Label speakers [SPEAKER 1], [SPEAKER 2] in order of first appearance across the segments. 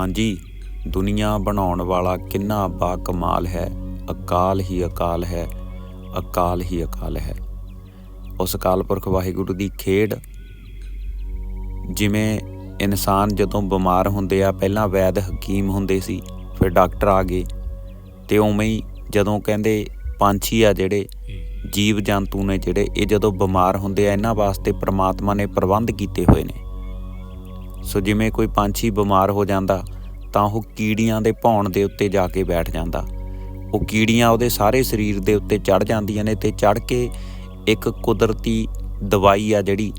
[SPEAKER 1] ਹਾਂਜੀ ਦੁਨੀਆ ਬਣਾਉਣ ਵਾਲਾ ਕਿੰਨਾ ਬਾ ਕਮਾਲ ਹੈ ਅਕਾਲ ਹੀ ਅਕਾਲ ਹੈ ਅਕਾਲ ਹੀ ਅਕਾਲ ਹੈ। ਉਸ ਅਕਾਲ ਪੁਰਖ ਵਾਹਿਗੁਰੂ ਦੀ ਖੇਡ ਜਿਵੇਂ ਇਨਸਾਨ ਜਦੋਂ ਬਿਮਾਰ ਹੁੰਦੇ ਆ ਪਹਿਲਾਂ ਵੈਦ ਹਕੀਮ ਹੁੰਦੇ ਸੀ ਫਿਰ ਡਾਕਟਰ ਆ ਗਏ ਤੇ ਉਵੇਂ ਹੀ ਜਦੋਂ ਕਹਿੰਦੇ ਪੰਛੀ ਆ ਜਿਹੜੇ ਜੀਵ ਜੰਤੂ ਨੇ ਜਿਹੜੇ ਇਹ ਜਦੋਂ ਬਿਮਾਰ ਹੁੰਦੇ ਆ ਇਹਨਾਂ ਵਾਸਤੇ ਪ੍ਰਮਾਤਮਾ ਨੇ ਪ੍ਰਬੰਧ ਕੀਤੇ ਹੋਏ ਨੇ। ਸੋ ਜਿਵੇਂ ਕੋਈ ਪੰਛੀ ਬਿਮਾਰ ਹੋ ਜਾਂਦਾ, ਤਾਂ ਉਹ ਕੀੜੀਆਂ ਦੇ ਭੌਣ ਦੇ ਉੱਤੇ ਜਾ ਕੇ ਬੈਠ ਜਾਂਦਾ। ਉਹ ਕੀੜੀਆਂ ਉਹਦੇ ਸਾਰੇ ਸਰੀਰ ਦੇ ਉੱਤੇ ਚੜ ਜਾਂਦੀਆਂ ਨੇ ਤੇ ਚੜ ਕੇ ਇੱਕ ਕੁਦਰਤੀ ਦਵਾਈ ਆ ਜਿਹੜੀ,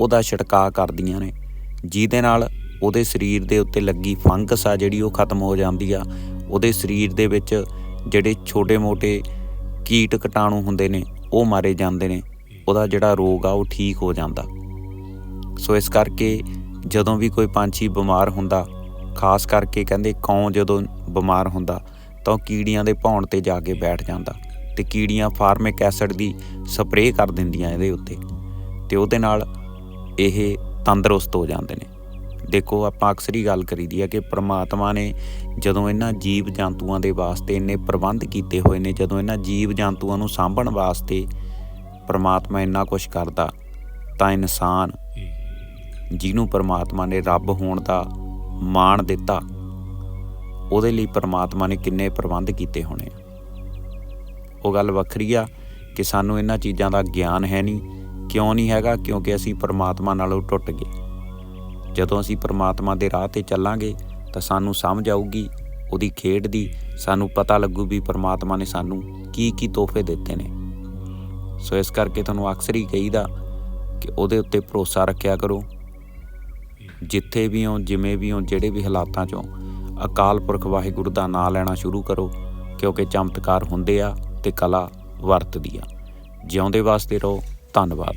[SPEAKER 1] ਉਹਦਾ ਛਿੜਕਾਅ ਕਰਦੀਆਂ ਨੇ। ਜਿਹਦੇ ਨਾਲ ਉਹਦੇ ਸਰੀਰ ਦੇ ਉੱਤੇ ਲੱਗੀ ਫੰਗਸ ਆ ਜਿਹੜੀ, ਉਹ ਖਤਮ ਹੋ ਜਾਂਦੀ ਆ। ਉਹਦੇ ਸਰੀਰ ਦੇ ਵਿੱਚ ਜਿਹੜੇ ਛੋਟੇ-ਮੋਟੇ ਕੀਟ ਕਟਾਣੂ ਹੁੰਦੇ ਨੇ, ਉਹ ਮਾਰੇ ਜਾਂਦੇ ਨੇ। ਉਹਦਾ ਜਿਹੜਾ ਰੋਗ ਆ, ਉਹ ਠੀਕ ਹੋ ਜਾਂਦਾ। ਸੋ ਇਸ ਕਰਕੇ ਜਦੋਂ ਵੀ ਕੋਈ ਪੰਛੀ ਬਿਮਾਰ ਹੁੰਦਾ, ਖਾਸ ਕਰਕੇ ਕਹਿੰਦੇ ਕੌਂ ਜਦੋਂ ਬਿਮਾਰ ਹੁੰਦਾ, ਤਾਂ ਉਹ ਕੀੜੀਆਂ ਦੇ ਭੌਣ ਤੇ ਜਾ ਕੇ ਬੈਠ ਜਾਂਦਾ ਤੇ ਕੀੜੀਆਂ ਫਾਰਮਿਕ ਐਸਿਡ ਦੀ ਸਪਰੇਅ ਕਰ ਦਿੰਦੀਆਂ ਇਹਦੇ ਉੱਤੇ ਤੇ ਉਹਦੇ ਨਾਲ ਇਹ ਤੰਦਰੁਸਤ ਹੋ ਜਾਂਦੇ ਨੇ। ਦੇਖੋ, ਆਪਾਂ ਅਕਸਰ ਹੀ ਗੱਲ ਕਰੀਦੀ ਹੈ ਕਿ ਪ੍ਰਮਾਤਮਾ ਨੇ ਜਦੋਂ ਇਹਨਾਂ ਜੀਵ ਜੰਤੂਆਂ ਦੇ ਵਾਸਤੇ ਇੰਨੇ ਪ੍ਰਬੰਧ ਕੀਤੇ ਹੋਏ ਨੇ, ਜਦੋਂ ਇਹਨਾਂ ਜੀਵ ਜੰਤੂਆਂ ਨੂੰ ਸਾਂਭਣ ਵਾਸਤੇ ਪ੍ਰਮਾਤਮਾ ਇੰਨਾ ਕੁਝ ਕਰਦਾ, ਤਾਂ ਇਨਸਾਨ ਜਿਹਨੂੰ ਪਰਮਾਤਮਾ ਨੇ ਰੱਬ ਹੋਣ ਦਾ ਮਾਣ ਦਿੱਤਾ, ਉਹਦੇ ਲਈ ਪਰਮਾਤਮਾ ਨੇ ਕਿੰਨੇ ਪ੍ਰਬੰਧ ਕੀਤੇ ਹੋਣੇ ਆ। ਉਹ ਗੱਲ ਵੱਖਰੀ ਆ ਕਿ ਸਾਨੂੰ ਇਹਨਾਂ ਚੀਜ਼ਾਂ ਦਾ ਗਿਆਨ ਹੈ ਨਹੀਂ, ਕਿਉਂ ਨਹੀਂ ਹੈਗਾ? ਕਿਉਂਕਿ ਅਸੀਂ ਪਰਮਾਤਮਾ ਨਾਲੋਂ ਟੁੱਟ ਗਏ। ਜਦੋਂ ਅਸੀਂ ਪਰਮਾਤਮਾ ਦੇ ਰਾਹ ਤੇ ਚੱਲਾਂਗੇ, ਤਾਂ ਸਾਨੂੰ ਸਮਝ ਆਊਗੀ ਉਹਦੀ ਖੇਡ ਦੀ, ਸਾਨੂੰ ਪਤਾ ਲੱਗੂ ਵੀ ਪਰਮਾਤਮਾ ਨੇ ਸਾਨੂੰ ਕੀ ਕੀ ਤੋਹਫੇ ਦਿੱਤੇ ਨੇ। ਸੋ ਇਸ ਕਰਕੇ ਤੁਹਾਨੂੰ ਅਕਸਰ ਹੀ ਕਹੀਦਾ ਕਿ ਉਹਦੇ ਉੱਤੇ ਭਰੋਸਾ ਰੱਖਿਆ ਕਰੋ। ਜਿੱਥੇ ਵੀ ਹੋ, ਜਿਵੇਂ ਵੀ ਹੋ, ਜਿਹੜੇ ਵੀ ਹਾਲਾਤਾਂ 'ਚੋਂ ਅਕਾਲ ਪੁਰਖ ਵਾਹਿਗੁਰੂ ਦਾ ਨਾਮ ਲੈਣਾ ਸ਼ੁਰੂ ਕਰੋ, ਕਿਉਂਕਿ ਚਮਤਕਾਰ ਹੁੰਦੇ ਆ ਤੇ ਕਲਾ ਵਰਤਦੀ ਆ। ਜਿਉਂਦੇ ਵਾਸਤੇ ਰਹੋ, ਧੰਨਵਾਦ।